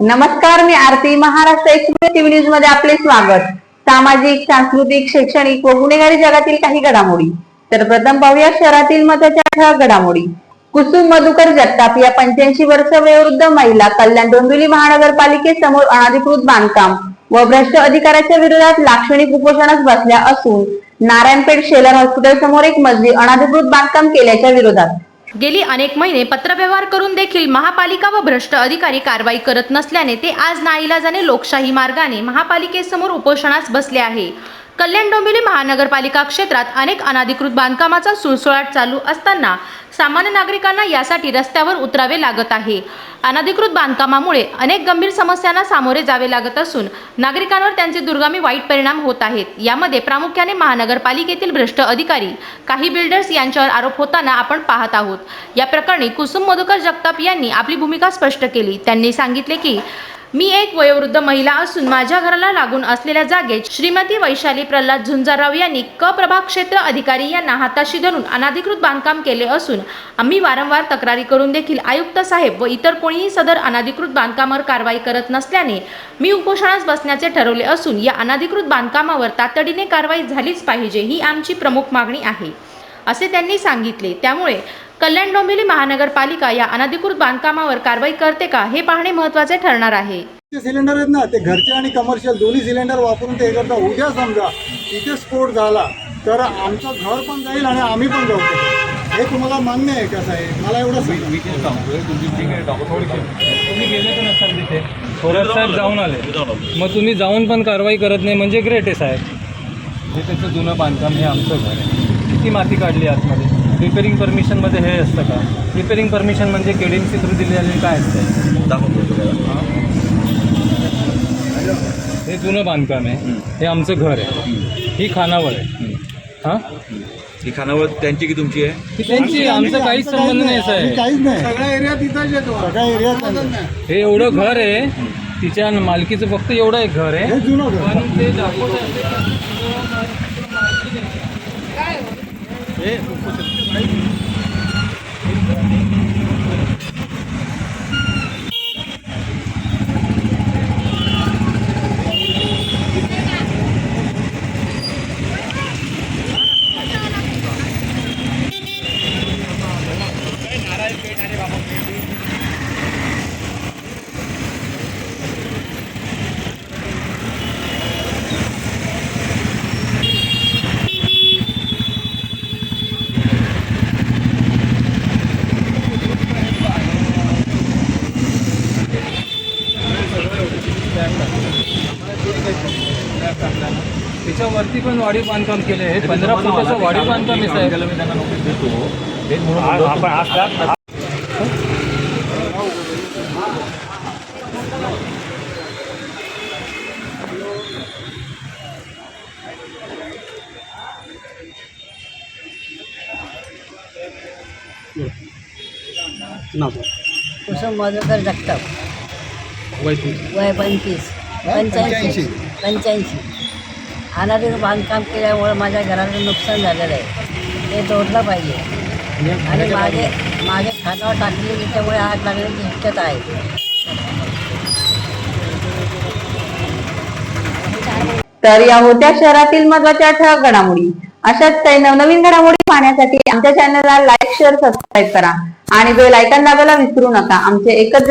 नमस्कार मी Aarti Maharashtra express TV न्यूजमध्ये आपले स्वागत. सामाजिक सांस्कृतिक शैक्षणिक व गुन्हेगारी जगातील काही घडामोडी. तर प्रथम पाहूया शहरातील मताच्या ठळक घडामोडी. कुसुम मधुकर जगताप या पंच्याऐंशी वर्ष वयोवृद्ध महिला कल्याण डोंबिवली महानगरपालिकेसमोर अनाधिकृत बांधकाम व भ्रष्ट अधिकाऱ्याच्या विरोधात लाक्षणिक उपोषणास बसल्या असून नारायणपेठ शेलर हॉस्पिटल समोर एक मजली अनाधिकृत बांधकाम केल्याच्या विरोधात. गेली अनेक महिने पत्रव्यवहार करून देखील महापालिका व भ्रष्ट अधिकारी कारवाई करत नसल्याने ते आज नाईलाजाने लोकशाही मार्गाने महापालिकेसमोर उपोषणास बसले आहे. कल्याण डोंबिवली महानगरपालिका क्षेत्रात अनेक अनाधिकृत बांधकामाचा सुळसुळाट चालू असताना सामान्य नागरिकांना यासाठी रस्त्यावर उतरावे लागत आहे. अनाधिकृत बांधकामामुळे अनेक गंभीर समस्यांना सामोरे जावे लागत असून नागरिकांवर त्यांचे दुर्गामी वाईट परिणाम होत आहेत. यामध्ये प्रामुख्याने महानगरपालिकेतील भ्रष्ट अधिकारी काही बिल्डर्स यांच्यावर आरोप होताना आपण पाहत आहोत. या प्रकरणी कुसुम मधुकर जगताप यांनी आपली भूमिका स्पष्ट केली. त्यांनी सांगितले की मी एक वयोवृद्ध महिला असून माझ्या घराला लागून असलेल्या जागेत श्रीमती वैशाली प्रल्हाद झुंजाराव यांनी क प्रभाग क्षेत्र अधिकारी यांना हाताशी धरून अनाधिकृत बांधकाम केले असून आम्ही वारंवार तक्रारी करून देखील आयुक्त साहेब व इतर कोणीही सदर अनाधिकृत बांधकामावर कारवाई करत नसल्याने मी उपोषणास बसण्याचे ठरवले असून या अनाधिकृत बांधकामावर तातडीने कारवाई झालीच पाहिजे ही आमची प्रमुख मागणी आहे. असे त्यांनी सांगितले. त्यामुळे कल्याण डोंबिवली महानगरपालिका या अनधिकृत बांधकामावर कारवाई करते का हे पाहणे महत्त्वाचे ठरणार आहे. ते सिलेंडर आहेत ना ते घरचे आणि कमर्शियल दोन्ही सिलेंडर वापरून ते हे करता. उद्या समजा तिथे स्फोट झाला तर आमचं घर पण जाईल आणि आम्ही पण जाऊ. हे तुम्हाला मान्य आहे का साहेब? मला एवढं आहे. तुम्ही गेले पण असाल तिथे. थोरात साहेब जाऊन आले. मग तुम्ही जाऊन पण कारवाई करत नाही म्हणजे ग्रेट आहे साहेब. हे त्याचं जुनं बांधकाम हे आमचं घर आहे. किती माती काढली आतमध्ये? रिपेरिंग परमिशनमध्ये हे असतं का? रिपेरिंग परमिशन म्हणजे K D M C through दिलेले काय असतं? हां? हे जुनं बांधकाम आहे. हे आमचं घर आहे. ही खानावळ आहे. हां? ही खानावळ त्यांची की तुमची आहे? ही त्यांची आमचा काहीच संबंध नाही साहेब काहीच नाही. येतो सगळ्या एरियात हे एवढं घर आहे. तिच्या मालकीचं फक्त एवढं एक घर आहे. हे जुनं घर. पण ते दाखवत えもうこうして त्याच्यावरती पण वाढीव बांधकाम केले आहे. पंधरा फुटाचं वाढीव बांधकाम आहे साहेब. तेच म्हणून म्हणलो, कुसुम मधुकर जगताप. वय पंचवीस. पंच्याऐंशी. पंच्याऐंशी. अनाधिक बांधकाम केल्यामुळे माझ्या घराचं नुकसान झालेलं आहे. ते तोडलं पाहिजे. आणि मागे मागे खानावर टाकली त्याच्यामुळे आग लागण्याची शक्यता आहे. तर या होत्या शहरातील महत्त्वाच्या ठळक घडामोडी. अशाच काही नवनवीन घडामोडी पाहण्यासाठी आमच्या चॅनलला लाईक शेअर सबस्क्राईब करा. आणि बेल आयकॉन दाबायला विसरू नका. आमचे एकच